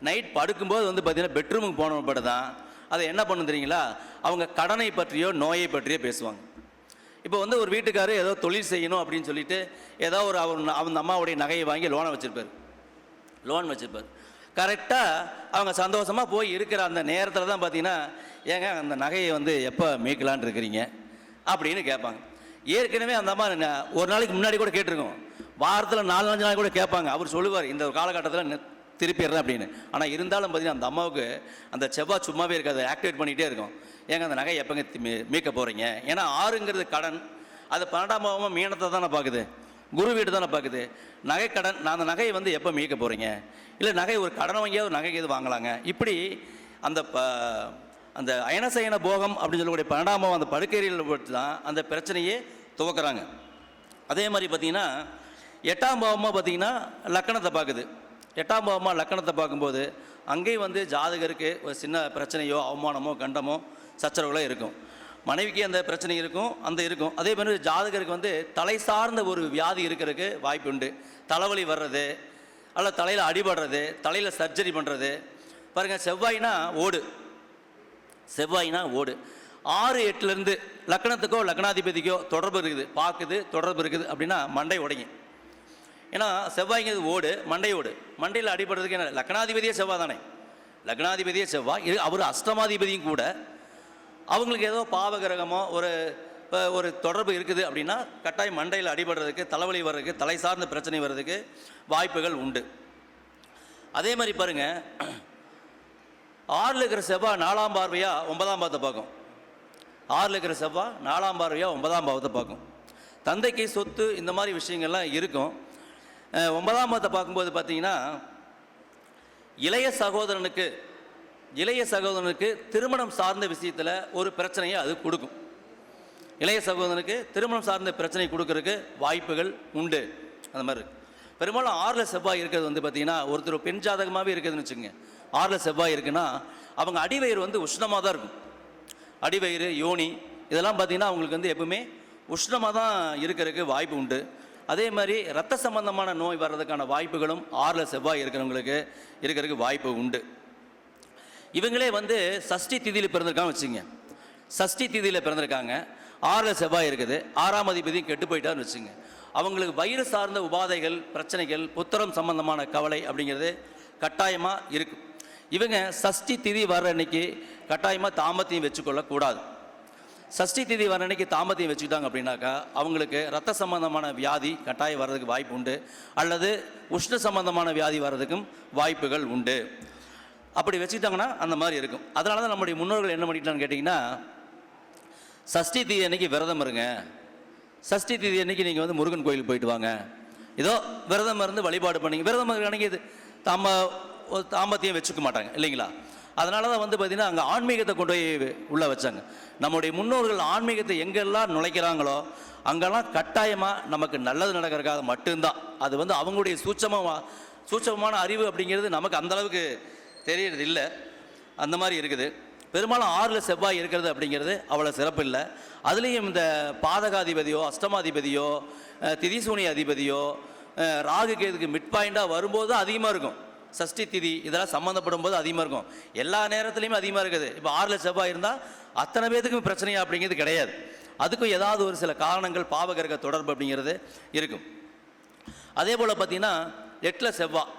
நைட் படுக்கும்போது வந்து பார்த்தீங்கன்னா பெட்ரூமுக்கு போனப்பட்டு தான். அதை என்ன பண்ணும் தெரியுங்களா? அவங்க கடனை பற்றியோ நோயை பற்றியோ பேசுவாங்க. இப்போ வந்து ஒரு வீட்டுக்காரர் ஏதோ தொழில் செய்யணும் அப்படின்னு சொல்லிட்டு ஏதோ ஒரு அவர் அவங்க அம்மாவுடைய நகையை வாங்கி லோனை வச்சுருப்பார். லோன் வச்சுருப்பார். கரெக்டாக அவங்க சந்தோஷமாக போய் இருக்கிற அந்த நேரத்தில் தான் பார்த்தீங்கன்னா ஏங்க அந்த நகையை வந்து எப்போ மீட்கலான் இருக்கிறீங்க? அப்படின்னு கேட்பாங்க. ஏற்கனவே அந்த அம்மா ஒரு நாளைக்கு முன்னாடி கூட கேட்டிருக்கோம். வாரத்தில் நாலு அஞ்சு நாள் கூட கேட்பாங்க. அவர் சொல்லுவார் இந்த காலகட்டத்தில் திருப்பிடுறேன் அப்படின்னு. ஆனால் இருந்தாலும் பார்த்தீங்கன்னா அந்த அம்மாவுக்கு அந்த செவ்வாய் சும்மாவே இருக்காது. ஆக்டிவேட் பண்ணிகிட்டே இருக்கும். ஏங்க அந்த நகை எப்போங்க தி- மீட்க போகிறீங்க ஏன்னா ஆறுங்கிறது கடன். அது பன்னெண்டாம் பாவமாக மீனத்தை தானே பார்க்குது குரு வீடு தானே பார்க்குது நகை கடன் நான் அந்த நகையை வந்து எப்போ மீட்க போகிறீங்க இல்லை நகை ஒரு கடன் வாங்கியாவது நகை எது வாங்கலாங்க? இப்படி அந்த ப அந்த அயனசயன போகம் அப்படின்னு சொல்லக்கூடிய பன்னெண்டாம் பாவம் அந்த படுக்கையில் போட்டு தான் அந்த பிரச்சனையே துவக்குறாங்க. அதே மாதிரி பார்த்திங்கன்னா எட்டாம் பாவமாக பார்த்திங்கன்னா லக்கணத்தை பார்க்குது. எட்டாம் பாவமாக லக்கணத்தை பார்க்கும்போது அங்கேயும் வந்து ஜாதகருக்கு ஒரு சின்ன பிரச்சனையோ அவமானமோ கண்டமோ சச்சரவுகளோ இருக்கும். மனைவிக்கு அந்த பிரச்சனை இருக்கும் அந்த இருக்கும். அதே மாதிரி ஜாதகருக்கு வந்து தலை சார்ந்த ஒரு வியாதி இருக்கிறதுக்கு வாய்ப்பு உண்டு. தலைவலி வர்றது அல்ல தலையில் அடிபடுறது தலையில் சர்ஜரி பண்ணுறது பாருங்கள் செவ்வாய்னா ஓடு. செவ்வாய்னா ஓடு. ஆறு எட்டுலேருந்து லக்னத்துக்கோ லக்னாதிபதிக்கோ தொடர்பு இருக்குது. பார்க்குது தொடர்பு இருக்குது அப்படின்னா மண்டை உடையும் ஏன்னா செவ்வாய்ங்கிறது ஓடு மண்டை ஓடு. மண்டையில் அடிபடுறதுக்கு என்ன? லக்னாதிபதியே செவ்வாய் தானே. லக்னாதிபதியே செவ்வாய். இது அவர் அஷ்டமாதிபதியும் கூட. அவங்களுக்கு ஏதோ பாவகிரகமோ ஒரு இப்போ ஒரு தொடர்பு இருக்குது அப்படின்னா கட்டாயம் மண்டையில் அடிபடுறதுக்கு தலைவலி வர்றதுக்கு தலை சார்ந்த பிரச்சனை வர்றதுக்கு வாய்ப்புகள் உண்டு. அதே மாதிரி பாருங்கள் ஆறில் இருக்கிற செவ்வாய் நாலாம் பார்வையா ஒன்பதாம் பாவத்தை பார்க்கும். ஆறில் இருக்கிற செவ்வாய் நாலாம் பார்வையாக ஒன்பதாம் பாவத்தை பார்க்கும். தந்தைக்கு சொத்து இந்த மாதிரி விஷயங்கள்லாம் இருக்கும். ஒன்பதாம் பாவத்தை பார்க்கும்போது பார்த்தீங்கன்னா இளைய சகோதரனுக்கு இளைய சகோதரனுக்கு திருமணம் சார்ந்த விஷயத்தில் ஒரு பிரச்சனையை அது கொடுக்கும். இளைய சகோதரனுக்கு திருமணம் சார்ந்த பிரச்சனை கொடுக்கறதுக்கு வாய்ப்புகள் உண்டு. அந்த மாதிரி இருக்குது பெரும்பாலும் ஆறில் செவ்வாய் இருக்கிறது வந்து பார்த்தீங்கன்னா ஒருத்தர் பெண் ஜாதகமாகவே இருக்குதுன்னு வச்சுங்க ஆறில் செவ்வாய் இருக்குன்னா அவங்க அடிவயிறு வந்து உஷ்ணமாக தான் இருக்கும். அடிவயிறு யோனி இதெல்லாம் பார்த்தீங்கன்னா அவங்களுக்கு வந்து எப்பவுமே உஷ்ணமாக தான் இருக்கிறதுக்கு வாய்ப்பு உண்டு. அதே மாதிரி ரத்த சம்பந்தமான நோய் வர்றதுக்கான வாய்ப்புகளும் ஆறில் செவ்வாய் இருக்கிறவங்களுக்கு இருக்கிறதுக்கு வாய்ப்பு உண்டு. இவங்களே வந்து சஷ்டி திதியில் பிறந்திருக்காங்க வச்சுங்க சஷ்டி திதியில் பிறந்திருக்காங்க. ஆறில் செவ்வாய் இருக்குது. ஆறாம் அதிபதியும் கெட்டு போயிட்டான்னு வச்சுங்க அவங்களுக்கு வயிறு சார்ந்த உபாதைகள் பிரச்சனைகள் புத்திரம் சம்பந்தமான கவலை அப்படிங்கிறது கட்டாயமாக இருக்குது இவங்க சஷ்டி திதி வர்ற அன்னைக்கு கட்டாயமாக தாமத்தையும் வச்சுக்கொள்ளக்கூடாது. சஷ்டி திதி வர அன்னைக்கு தாமத்தையும் வச்சுக்கிட்டாங்க அப்படின்னாக்கா அவங்களுக்கு ரத்த சம்பந்தமான வியாதி கட்டாயம் வர்றதுக்கு வாய்ப்பு உண்டு. அல்லது உஷ்ண சம்பந்தமான வியாதி வர்றதுக்கும் வாய்ப்புகள் உண்டு. அப்படி வச்சுக்கிட்டாங்கன்னா அந்த மாதிரி இருக்கும். அதனால தான் நம்முடைய முன்னோர்கள் என்ன பண்ணிட்டான்னு கேட்டிங்கன்னா சஷ்டி தீதி அன்னைக்கு விரதம் இருங்க. சஷ்டி தீதி அன்னைக்கு நீங்கள் வந்து முருகன் கோயிலுக்கு போயிட்டு வாங்க. ஏதோ விரதம் இருந்து வழிபாடு பண்ணிங்க. விரதம் அன்னைக்கு இது தாம ஒரு தாம்பத்தியம் வச்சுக்க மாட்டாங்க இல்லைங்களா? அதனால தான் வந்து பார்த்தீங்கன்னா அங்கே ஆன்மீகத்தை கொண்டு போய் உள்ளே வச்சாங்க. நம்முடைய முன்னோர்கள் ஆன்மீகத்தை எங்கெல்லாம் நுழைக்கிறாங்களோ அங்கெல்லாம் கட்டாயமாக நமக்கு நல்லது நடக்கிறதுக்காக மட்டும்தான். அது வந்து அவங்களுடைய சூட்சமாக சூட்சமமான அறிவு அப்படிங்கிறது நமக்கு அந்தளவுக்கு தெரியறது இல்லை. அந்த மாதிரி இருக்குது. பெரும்பாலும் ஆறில் செவ்வாய் இருக்கிறது அப்படிங்கிறது அவ்வளோ சிறப்பு இல்லை. அதுலேயும் இந்த பாதகாதிபதியோ அஷ்டமாதிபதியோ திதிசூனி அதிபதியோ ராகு கேதுக்கு மிட் பாயிண்டாக வரும்போது அதிகமாக இருக்கும். சஷ்டி திதி இதெல்லாம் சம்மந்தப்படும் போது அதிகமாக இருக்கும். எல்லா நேரத்துலையுமே அதிகமாக இருக்குது. இப்போ ஆறில் செவ்வாய் இருந்தால் அத்தனை பேத்துக்கும் பிரச்சனையா அப்படிங்கிறது கிடையாது. அதுக்கும் ஏதாவது ஒரு சில காரணங்கள் பாவகிரக தொடர்பு அப்படிங்கிறது இருக்கும். அதே போல் பார்த்தீங்கன்னா எட்டில் செவ்வாய்.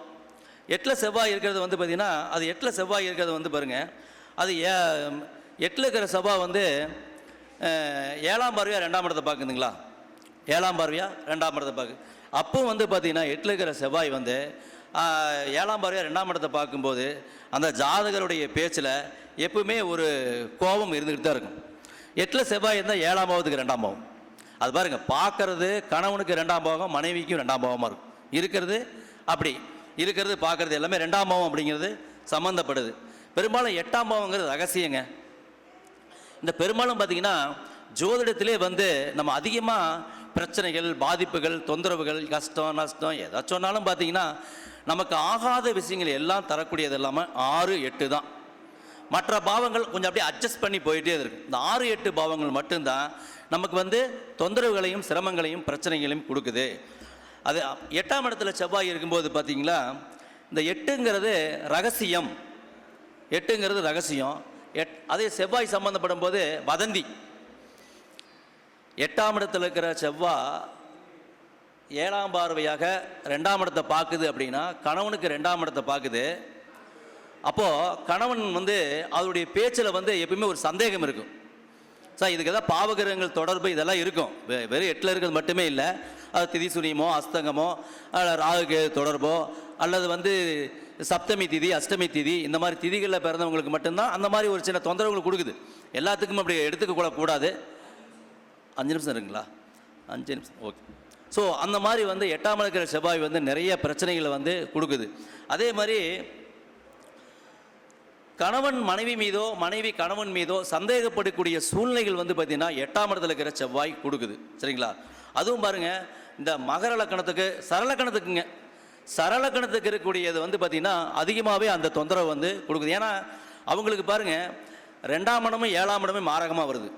எட்டில் செவ்வாய் இருக்கிறது வந்து பார்த்தீங்கன்னா அது எட்டில் செவ்வாய் இருக்கிறது வந்து பாருங்கள் அது ஏ எட்டில் இருக்கிற செவ்வாய் வந்து ஏழாம் பார்வையாக ரெண்டாம் இடத்தை பார்க்குதுங்களா? ஏழாம் பார்வையாக ரெண்டாம் இடத்தை பார்க்கு. அப்போ வந்து பார்த்திங்கன்னா எட்டில் இருக்கிற செவ்வாய் வந்து ஏழாம் பார்வையாக ரெண்டாம் இடத்தை பார்க்கும்போது அந்த ஜாதகருடைய பேச்சில் எப்பவுமே ஒரு கோபம் இருந்துக்கிட்டு தான் இருக்கும். எட்டில் செவ்வாய் இருந்தால் ஏழாம் பாவத்துக்கு ரெண்டாம் பாவம். அது பாருங்க பார்க்கறது கணவனுக்கு ரெண்டாம் பாவம் மனைவிக்கும் ரெண்டாம் பாவமாக இருக்கும். இருக்கிறது அப்படி. இருக்கிறது பார்க்கறது எல்லாமே ரெண்டாம் பாவம் அப்படிங்கிறது சம்மந்தப்படுது பெரும்பாலும் எட்டாம் பாவங்கிறது ரகசியங்க. இந்த பெரும்பாலும் பார்த்தீங்கன்னா ஜோதிடத்திலே வந்து நம்ம அதிகமாக பிரச்சனைகள் பாதிப்புகள் தொந்தரவுகள் கஷ்டம் நஷ்டம் ஏதாச்சும் சொன்னாலும் பார்த்தீங்கன்னா நமக்கு ஆகாத விஷயங்கள் எல்லாம் தரக்கூடியது இல்லாமல் ஆறு எட்டு தான். மற்ற பாவங்கள் கொஞ்சம் அப்படியே அட்ஜஸ்ட் பண்ணி போயிட்டே இருக்கும் இந்த ஆறு எட்டு பாவங்கள் மட்டும்தான் நமக்கு வந்து தொந்தரவுகளையும் சிரமங்களையும் பிரச்சனைகளையும் கொடுக்குது. அது எட்டாம் இடத்துல செவ்வாய் இருக்கும்போது பார்த்தீங்களா இந்த எட்டுங்கிறது ரகசியம். எட்டுங்கிறது ரகசியம். எட் அதே செவ்வாய் சம்பந்தப்படும் போது வதந்தி. எட்டாம் இடத்துல இருக்கிற செவ்வாய் ஏழாம் பார்வையாக ரெண்டாம் இடத்தை பார்க்குது அப்படின்னா கணவனுக்கு ரெண்டாம் இடத்தை பார்க்குது. அப்போது கணவன் வந்து அவருடைய பேச்சில் வந்து எப்பயுமே ஒரு சந்தேகம் இருக்கும். சார் இதுக்கு எதாவது பாவகிரகங்கள் தொடர்பு இதெல்லாம் இருக்கும். வெ- வெறும் எட்டில் இருக்கிறது மட்டுமே இல்லை. அது திதிசுனியமோ அஸ்தங்கமோ ராகு தொடர்போ அல்லது வந்து சப்தமி திதி அஷ்டமி திதி இந்த மாதிரி திதிகளில் பிறந்தவங்களுக்கு மட்டும்தான் அந்த மாதிரி ஒரு சின்ன தொந்தரவுகள் கொடுக்குது. எல்லாத்துக்கும் அப்படி எடுத்துக்க கூடாது. அஞ்சு நிமிஷம் இருக்குங்களா? அஞ்சு நிமிஷம் ஓகே. ஸோ அந்த மாதிரி வந்து எட்டாம் இருக்கிற செவ்வாய் வந்து நிறைய பிரச்சனைகளை வந்து கொடுக்குது. அதே மாதிரி கணவன் மனைவி மீதோ மனைவி கணவன் மீதோ சந்தேகப்படக்கூடிய சூழ்நிலைகள் வந்து பார்த்திங்கன்னா எட்டாம் இடத்துல இருக்கிற செவ்வாய் கொடுக்குது. சரிங்களா? அதுவும் பாருங்க இந்த மகர லக்கணத்துக்கு சரலக்கணத்துக்குங்க சரலக்கணத்துக்கு இருக்கக்கூடியது வந்து பார்த்திங்கன்னா அதிகமாகவே அந்த தொந்தரவு வந்து கொடுக்குது. ஏன்னா அவங்களுக்கு பாருங்க ரெண்டாம் இடமும் ஏழாம் இடமும் மாரகமாக வருது.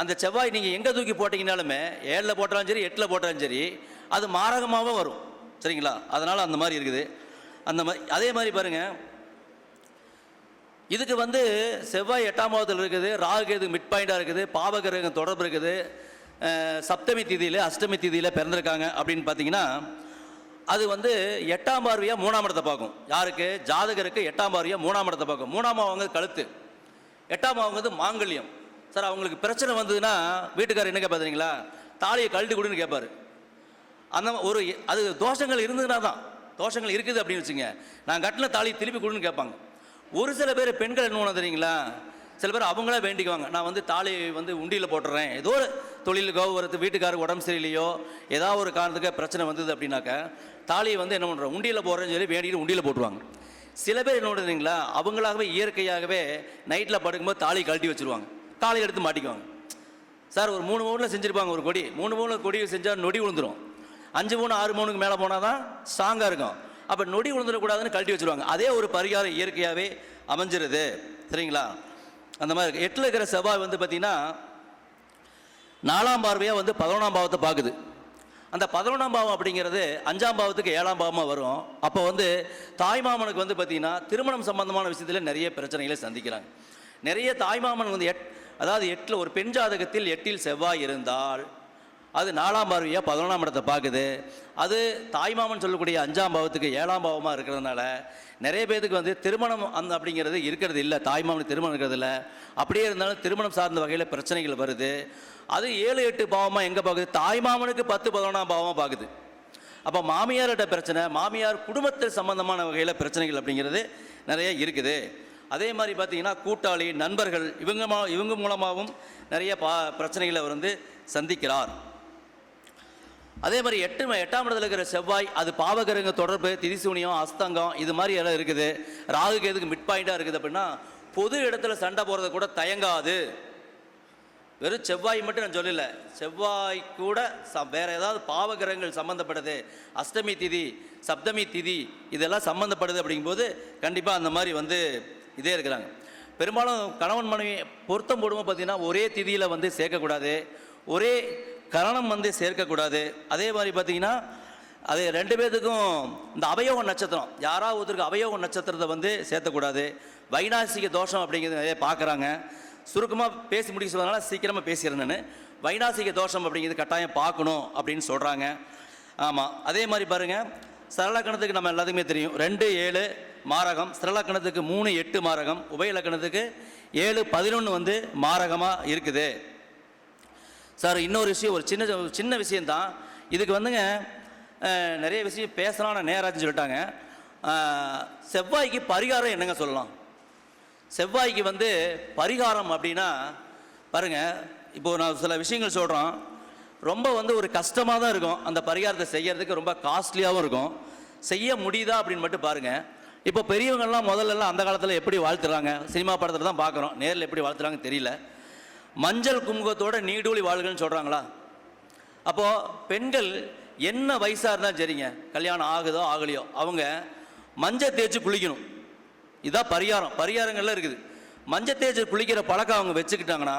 அந்த செவ்வாய் நீங்கள் எங்கே தூக்கி போட்டிங்கனாலுமே ஏழில் போட்டாலும் சரி எட்டில் போட்டாலும் சரி அது மாரகமாகவும் வரும். சரிங்களா? அதனால் அந்த மாதிரி இருக்குது. அந்த மாதிரி அதே மாதிரி பாருங்கள் இதுக்கு வந்து செவ்வாய் எட்டாம் மாதத்தில் இருக்குது ராகுகேது மிட் பாயிண்டாக இருக்குது பாவகிரகம் தொடர்பு இருக்குது. சப்தமி திதியில் அஷ்டமி திதியில் பிறந்திருக்காங்க அப்படின்னு பார்த்தீங்கன்னா அது வந்து எட்டாம் பார்வையாக மூணாம் இடத்தை பார்க்கும். யாருக்கு? ஜாதகருக்கு எட்டாம் பார்வையாக மூணாம் இடத்தை பார்க்கும். மூணாம் அவங்க கழுத்து. எட்டாம் அவங்க வந்து மாங்கல்யம். சார் அவங்களுக்கு பிரச்சனை வந்ததுன்னா வீட்டுக்காரர் என்ன கேட்பாரு தெரியுங்களா? தாலியை கழட்டி கொடுன்னு கேட்பார் அந்த ஒரு அது தோஷங்கள் இருந்ததுனா தான். தோஷங்கள் இருக்குது அப்படின்னு வச்சுங்க. நான் கட்டின தாலியை திருப்பி கொடுன்னு கேட்பாங்க ஒரு சில பேர் பெண்கள் என்ன ஒன்று தெரியுங்களா? சில பேர் அவங்களே வேண்டிக்குவாங்க. நான் வந்து தாலி வந்து உண்டியில் போட்டுறேன். ஏதோ ஒரு தொழிலுக்கோ ஒரு வீட்டுக்காருக்கு உடம்பு சரியில்லையோ ஏதாவது ஒரு காரணத்துக்கு பிரச்சனை வந்தது அப்படின்னாக்க தாலியை வந்து என்ன பண்ணுறோம் உண்டியில் போடுறேன்னு சொல்லி வேண்டிக்கிட்டு உண்டியில் போட்டுருவாங்க. சில பேர் என்ன பண்ணுறீங்களா அவங்களாகவே இயற்கையாகவே நைட்டில் படுக்கும்போது தாலி கழட்டி வச்சுருவாங்க. தாலி எடுத்து மாட்டிக்குவாங்க. சார் ஒரு மூணு மூணில் செஞ்சுருப்பாங்க ஒரு கொடி. மூணு மூணில் கொடி செஞ்சால் நொடி விழுந்துடும் அஞ்சு மூணு ஆறு மூணுக்கு மேலே போனால் தான் ஸ்ட்ராங்காக இருக்கும். அப்போ நொடி விழுந்துடக்கூடாதுன்னு கழட்டி வச்சுருவாங்க. அதே ஒரு பரிகாரம் இயற்கையாகவே அமைஞ்சிருது. சரிங்களா? அந்த மாதிரி இருக்கு. எட்டில் இருக்கிற செவ்வாய் வந்து பார்த்திங்கன்னா நாலாம் பார்வையாக வந்து பதினொன்றாம் பாவத்தை பார்க்குது. அந்த பதினொன்றாம் பாவம் அப்படிங்கிறது அஞ்சாம் பாவத்துக்கு ஏழாம் பாவமாக வரும். அப்போ வந்து தாய்மாமனுக்கு வந்து பார்த்திங்கன்னா திருமணம் சம்பந்தமான விஷயத்தில் நிறைய பிரச்சனைகளை சந்திக்கிறாங்க. நிறைய தாய்மாமன் வந்து எட் அதாவது எட்டில் ஒரு பெண் ஜாதகத்தில் எட்டில் செவ்வாய் இருந்தால் அது நாலாம் பார்வையாக பதினொன்றாம் இடத்தை பார்க்குது. அது தாய்மாமன் சொல்லக்கூடிய அஞ்சாம் பாவத்துக்கு ஏழாம் பாவமாக இருக்கிறதுனால நிறைய பேருக்கு வந்து திருமணம் அந்த அப்படிங்கிறது இருக்கிறது இல்லை. தாய்மாமனுக்கு திருமணம் இருக்கிறது இல்லை. அப்படியே இருந்தாலும் திருமணம் சார்ந்த வகையில் பிரச்சனைகள் வருது. அது ஏழு எட்டு பாவமாக எங்கே பார்க்குது? தாய்மாமனுக்கு பத்து பதினொன்றாம் பாவமாக பார்க்குது. அப்போ மாமியார்கிட்ட பிரச்சனை மாமியார் குடும்பத்தில் சம்பந்தமான வகையில் பிரச்சனைகள் அப்படிங்கிறது நிறைய இருக்குது. அதே மாதிரி பார்த்தீங்கன்னா கூட்டாளி நண்பர்கள் இவங்க மா இவங்க மூலமாகவும் நிறைய பா பிரச்சனைகளை அவர் வந்து சந்திக்கிறார். அதே மாதிரி எட்டு எட்டாம் இடத்துல இருக்கிற செவ்வாய் அது பாவகரங்க தொடர்பு திரிசூனியம் அஸ்தங்கம் இது மாதிரி எல்லாம் இருக்குது. ராகுக்கு எதுக்கு மிட் பாயிண்டாக இருக்குது அப்படின்னா பொது இடத்துல சண்டை போகிறது கூட தயங்காது. வெறும் செவ்வாய் மட்டும் நான் சொல்லல. செவ்வாய் கூட ச வேற ஏதாவது பாவகிரகங்கள் சம்மந்தப்படுது அஷ்டமி திதி சப்தமி திதி இதெல்லாம் சம்மந்தப்படுது அப்படிங்கும்போது கண்டிப்பாக அந்த மாதிரி வந்து இதே இருக்கிறாங்க. பெரும்பாலும் கணவன் மனைவி பொருத்தம் போடும்போது பார்த்தீங்கன்னா ஒரே திதியில் வந்து சேர்க்கக்கூடாது. ஒரே கரணம் வந்து சேர்க்கக்கூடாது. அதே மாதிரி பார்த்தீங்கன்னா அது ரெண்டு பேர்த்துக்கும் இந்த அவயோக நட்சத்திரம் யாராவது ஒருத்தருக்கு அவயோக நட்சத்திரத்தை வந்து சேர்த்தக்கூடாது. வைநாசிக தோஷம் அப்படிங்கிறத நிறைய பார்க்குறாங்க. சுருக்கமாக பேசி முடிக்க சொல்றதுனால சீக்கிரமாக பேசிடுறேன் நான். வைநாசிக தோஷம் அப்படிங்கிறது கட்டாயம் பார்க்கணும் அப்படின்னு சொல்கிறாங்க ஆமாம் அதே மாதிரி பாருங்கள் சரளக்கணத்துக்கு நம்ம எல்லாத்துக்குமே தெரியும். ரெண்டு ஏழு மாரகம் சரளக்கணத்துக்கு மூணு எட்டு மாரகம் உபயலக்கணத்துக்கு ஏழு பதினொன்று வந்து மாரகமாக இருக்குது. சார் இன்னொரு விஷயம் ஒரு சின்ன சின்ன விஷயந்தான் இதுக்கு வந்துங்க நிறைய விஷயம் பேசலாம் நான் நேராச்சுன்னு சொல்லிட்டாங்க. செவ்வாய்க்கு பரிகாரம் என்னங்க சொல்லலாம்? செவ்வாய்க்கு வந்து பரிகாரம் அப்படின்னா பாருங்க இப்போது நான் சில விஷயங்கள் சொல்கிறோம் ரொம்ப வந்து ஒரு கஷ்டமாக தான் இருக்கும். அந்த பரிகாரத்தை செய்கிறதுக்கு ரொம்ப காஸ்ட்லியாகவும் இருக்கும். செய்ய முடியுதா அப்படின்னு மட்டும் பாருங்கள் இப்போ பெரியவங்கள்லாம் முதல்லலாம் அந்த காலத்தில் எப்படி வாழ்த்துறாங்க? சினிமா படத்தில் தான் பார்க்குறோம். நேரில் எப்படி வாழ்த்துறாங்க தெரியல. மஞ்சள் குங்குமத்தோட நீடூழி வாழ்கள்னு சொல்கிறாங்களா அப்போது பெண்கள் என்ன வயசாக இருந்தால் சரிங்க. கல்யாணம் ஆகுதோ ஆகலையோ அவங்க மஞ்சள் தேய்ச்சி குளிக்கணும். இதான் பரிகாரம். பரிகாரங்கள்லாம் இருக்குது. மஞ்சள் தேய்ச்சி குளிக்கிற பழக்கம் அவங்க வச்சுக்கிட்டாங்கன்னா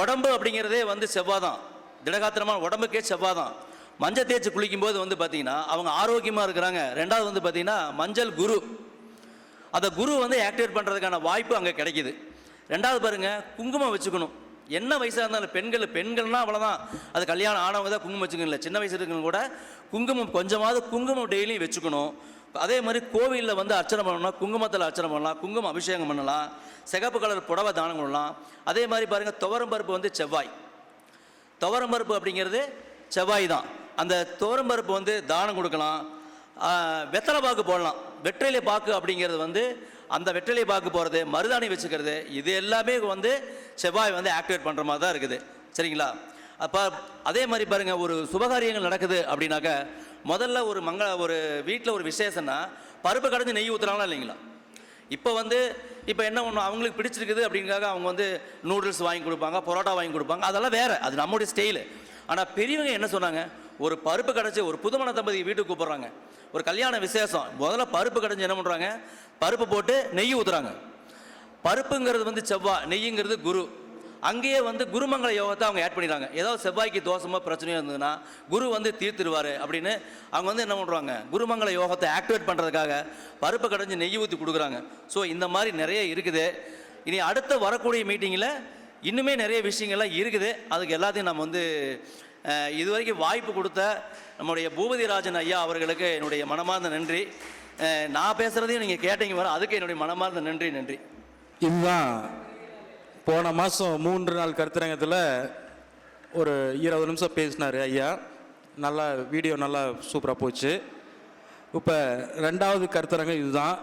உடம்பு அப்படிங்கிறதே வந்து செவ்வாய் தான் திடகாத்திரமான உடம்புக்கே செவ்வாய் தான் மஞ்சள் தேய்ச்சி குளிக்கும்போது வந்து பார்த்தீங்கன்னா அவங்க ஆரோக்கியமாக இருக்கிறாங்க. ரெண்டாவது வந்து பார்த்தீங்கன்னா மஞ்சள் குரு. அந்த குரு வந்து ஆக்டிவேட் பண்ணுறதுக்கான வாய்ப்பு அங்கே கிடைக்குது. ரெண்டாவது பாருங்க குங்குமம் வச்சுக்கணும். என்ன வயசாக இருந்தாலும் பெண்கள் பெண்கள்னா அவ்வளோதான் அது கல்யாணம் ஆனவங்க தான் குங்குமம் வச்சுக்கணும் இல்லை சின்ன வயசு இருக்கவங்க கூட குங்குமம் கொஞ்சமாவது குங்குமம் டெய்லியும் வச்சுக்கணும். அதே மாதிரி கோவிலில் வந்து அர்ச்சனை பண்ணணும்னா குங்குமத்தில் அர்ச்சனை பண்ணலாம். குங்குமம் அபிஷேகம் பண்ணலாம். சிகப்பு கலர் புடவை தானம் பண்ணலாம். அதே மாதிரி பாருங்கள் துவரம் பருப்பு வந்து செவ்வாய். துவரம் பருப்பு அப்படிங்கிறது செவ்வாய் தான். அந்த தோரம்பருப்பு வந்து தானம் கொடுக்கலாம். வெத்தலை பாக்கு போடலாம். வெற்றிலை பாக்கு அப்படிங்கிறது வந்து அந்த வெற்றிலை பாக்கு போகிறது மருதாணி வச்சுக்கிறது இது எல்லாமே வந்து செவ்வாய் வந்து ஆக்டிவேட் பண்ணுற மாதிரி தான் இருக்குது. சரிங்களா? அப்போ அதே மாதிரி பாருங்கள் ஒரு சுபகாரியங்கள் நடக்குது அப்படின்னாக்க முதல்ல ஒரு மங்கள ஒரு வீட்டில் ஒரு விசேஷம்னா பருப்பு கடைஞ்சி நெய் ஊற்றுறாங்களா இல்லைங்களா? இப்போ வந்து இப்போ என்ன ஒன்று அவங்களுக்கு பிடிச்சிருக்குது அப்படிங்காக அவங்க வந்து நூடுல்ஸ் வாங்கி கொடுப்பாங்க பரோட்டா வாங்கி கொடுப்பாங்க அதெல்லாம் வேறு. அது நம்முடைய ஸ்டைலு ஆனால் பெரியவங்க என்ன சொன்னாங்க? ஒரு பருப்பு கடைச்சி ஒரு புதுமண தம்பதி வீட்டுக்கு கூப்பிட்றாங்க. ஒரு கல்யாண விசேஷம். முதல்ல பருப்பு கடைஞ்சி என்ன பண்ணுறாங்க பருப்பு போட்டு நெய் ஊற்றுறாங்க பருப்புங்கிறது வந்து செவ்வாய் நெய்யுங்கிறது குரு. அங்கேயே வந்து குருமங்கள யோகத்தை அவங்க ஆட் பண்ணிடுறாங்க ஏதாவது செவ்வாய்க்கு தோஷமோ பிரச்சனையோ இருந்ததுன்னா குரு வந்து தீர்த்துருவார் அப்படின்னு அவங்க வந்து என்ன பண்ணுறாங்க குருமங்கள யோகத்தை ஆக்டிவேட் பண்ணுறதுக்காக பருப்பு கடைஞ்சி நெய் ஊற்றி கொடுக்குறாங்க. ஸோ இந்த மாதிரி நிறைய இருக்குது. இனி அடுத்த வரக்கூடிய மீட்டிங்கில் இன்னுமே நிறைய விஷயங்கள்லாம் இருக்குது. அதுக்கு எல்லாத்தையும் நம்ம வந்து இதுவரைக்கும் வாய்ப்பு கொடுத்த நம்முடைய பூபதிராஜன் ஐயா அவர்களுக்கு என்னுடைய மனமார்ந்த நன்றி. நான் பேசுகிறதையும் நீங்கள் கேட்டீங்க வர அதுக்கு என்னுடைய மனமார்ந்த நன்றி நன்றி. இதுதான் போன மாதம் மூன்று நாள் கருத்தரங்கத்தில் ஒரு இருபது நிமிஷம் பேசினார் ஐயா. நல்லா வீடியோ நல்லா சூப்பராக போச்சு. இப்போ ரெண்டாவது கருத்தரங்கம் இதுதான்.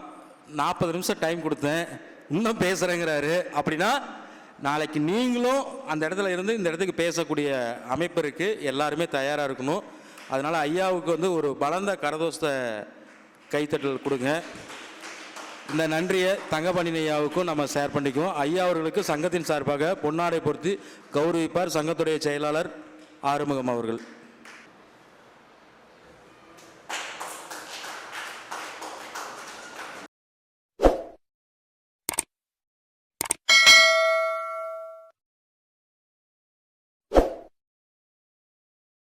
நாற்பது நிமிஷம் டைம் கொடுத்தேன். இன்னும் பேசுகிறேங்கிறாரு அப்படின்னா நாளைக்கு நீங்களும் அந்த இடத்துல இருந்து இந்த இடத்துக்கு பேசக்கூடிய அமைப்பு இருக்குது எல்லாருமே தயாராக இருக்கணும். அதனால் ஐயாவுக்கு வந்து ஒரு பலந்த கரதோஷத்தை கைத்தட்டல் கொடுங்க. இந்த நன்றியை தங்கபாண்டியன் ஐயாவுக்கும் நம்ம ஷேர் பண்ணிக்குவோம். ஐயா அவர்களுக்கு சங்கத்தின் சார்பாக பொன்னாடை பொருத்தி கௌரவிப்பார் சங்கத்துடைய செயலாளர் ஆறுமுகம் அவர்கள்.